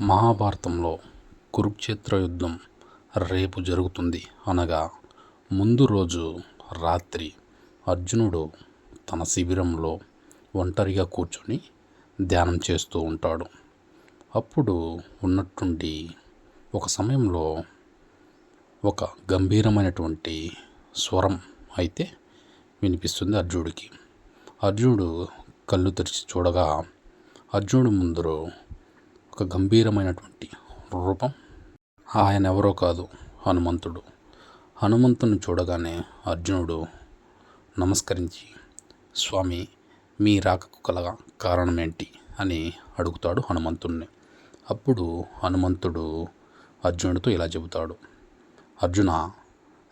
మహాభారతంలో కురుక్షేత్ర యుద్ధం రేపు జరుగుతుంది అనగా ముందు రోజు రాత్రి అర్జునుడు తన శిబిరంలో ఒంటరిగా కూర్చొని ధ్యానం చేస్తూ ఉంటాడు. అప్పుడు ఉన్నట్టుండి ఒక సమయంలో ఒక గంభీరమైనటువంటి స్వరం అయితే వినిపిస్తుంది అర్జునుడికి. అర్జునుడు కళ్ళు తెరిచి చూడగా అర్జునుడు ముందర ఒక గంభీరమైనటువంటి రూపం. ఆయన ఎవరో కాదు హనుమంతుడు. హనుమంతుని చూడగానే అర్జునుడు నమస్కరించి స్వామి మీ రాకకు కలగా కారణం ఏంటి అని అడుగుతాడు హనుమంతుణ్ణి. అప్పుడు హనుమంతుడు అర్జునుడితో ఇలా చెబుతాడు అర్జున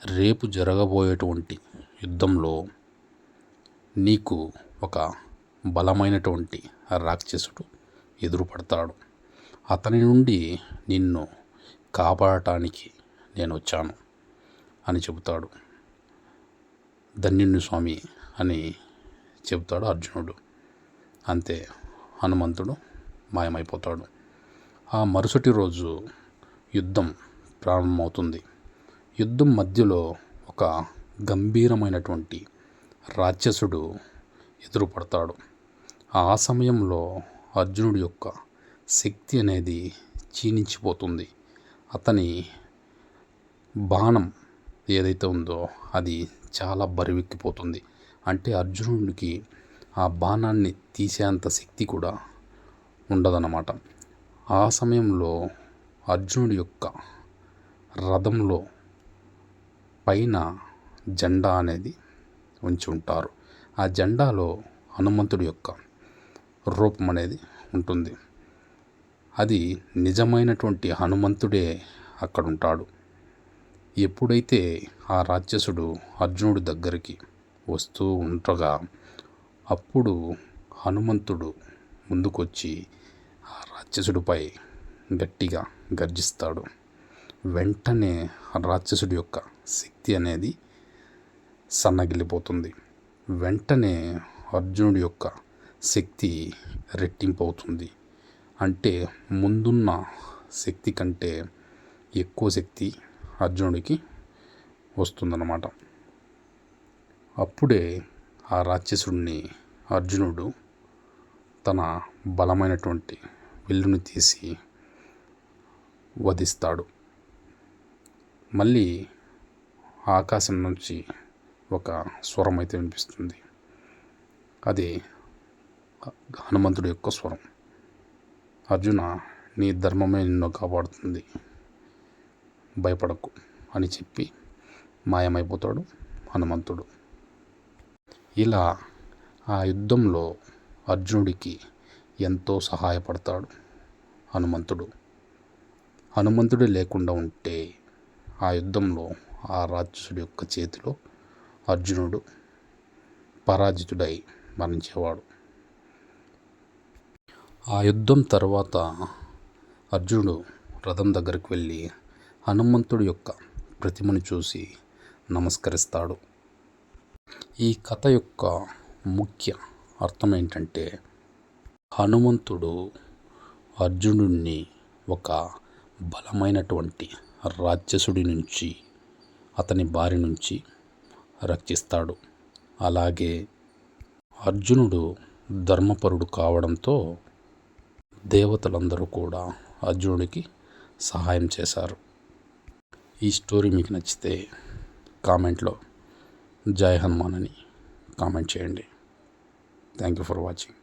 రేపు జరగబోయేటువంటి యుద్ధంలో నీకు ఒక బలమైనటువంటి రాక్షసుడు ఎదురుపడతాడు. అతని నుండి నిన్ను కాపాడటానికి నేను వచ్చాను అని చెబుతాడు. ధన్యుని స్వామి అని చెబుతాడు అర్జునుడు. అంతే హనుమంతుడు మాయమైపోతాడు. ఆ మరుసటి రోజు యుద్ధం ప్రారంభమవుతుంది. యుద్ధం మధ్యలో ఒక గంభీరమైనటువంటి రాక్షసుడు ఎదురుపడతాడు. ఆ సమయంలో అర్జునుడి యొక్క శక్తి అనేది క్షీణించిపోతుంది. అతని బాణం ఏదైతే ఉందో అది చాలా బరువెక్కిపోతుంది. అంటే అర్జునుడికి ఆ బాణాన్ని తీసేంత శక్తి కూడా ఉండదన్నమాట. ఆ సమయంలో అర్జునుడి యొక్క రథంలో పైన జెండా అనేది ఉంచి ఉంటారు. ఆ జెండాలో హనుమంతుడి యొక్క రూపం అనేది ఉంటుంది. అది నిజమైనటువంటి హనుమంతుడే అక్కడ ఉంటాడు ఎప్పుడైతే ఆ రాక్షసుడు అర్జునుడి దగ్గరికి వస్తూ ఉండగా అప్పుడు హనుమంతుడు ముందుకొచ్చి ఆ రాక్షసుడిపై గట్టిగా గర్జిస్తాడు. వెంటనే రాక్షసుడి యొక్క శక్తి అనేది సన్నగిల్లిపోతుంది. వెంటనే అర్జునుడి యొక్క శక్తి రెట్టింపు అవుతుంది అంటే ముందున్న శక్తి కంటే ఎక్కువ శక్తి అర్జునుడికి వస్తుందన్నమాట. అప్పుడే ఆ రాక్షసుడిని అర్జునుడు తన బలమైనటువంటి విల్లుని తీసి వధిస్తాడు. మళ్ళీ ఆకాశం నుంచి ఒక స్వరం అయితే వినిపిస్తుంది. అది హనుమంతుడి యొక్క స్వరం. అర్జున నీ ధర్మమే నిన్ను కాపాడుతుంది. భయపడకు అని చెప్పి మాయమైపోతాడు హనుమంతుడు. ఇలా ఆ యుద్ధంలో అర్జునుడికి ఎంతో సహాయపడతాడు హనుమంతుడు. హనుమంతుడే లేకుండా ఉంటే ఆ యుద్ధంలో ఆ రాక్షసుడి యొక్క చేతిలో అర్జునుడు పరాజితుడై మరణించేవాడు. ఆ యుద్ధం తర్వాత అర్జునుడు రథం దగ్గరికి వెళ్ళి హనుమంతుడి యొక్క ప్రతిమను చూసి నమస్కరిస్తాడు. ఈ కథ యొక్క ముఖ్య అర్థం ఏంటంటే హనుమంతుడు అర్జునుడిని ఒక బలమైనటువంటి రాక్షసుడి నుంచి అతని బారి నుంచి రక్షిస్తాడు. అలాగే అర్జునుడు ధర్మపరుడు కావడంతో దేవతలందరూ కూడా అర్జునుడికి సహాయం చేశారు. ఈ స్టోరీ మీకు నచ్చితే కామెంట్లో జై హనుమాన్ అని కామెంట్ చేయండి. Thank you for watching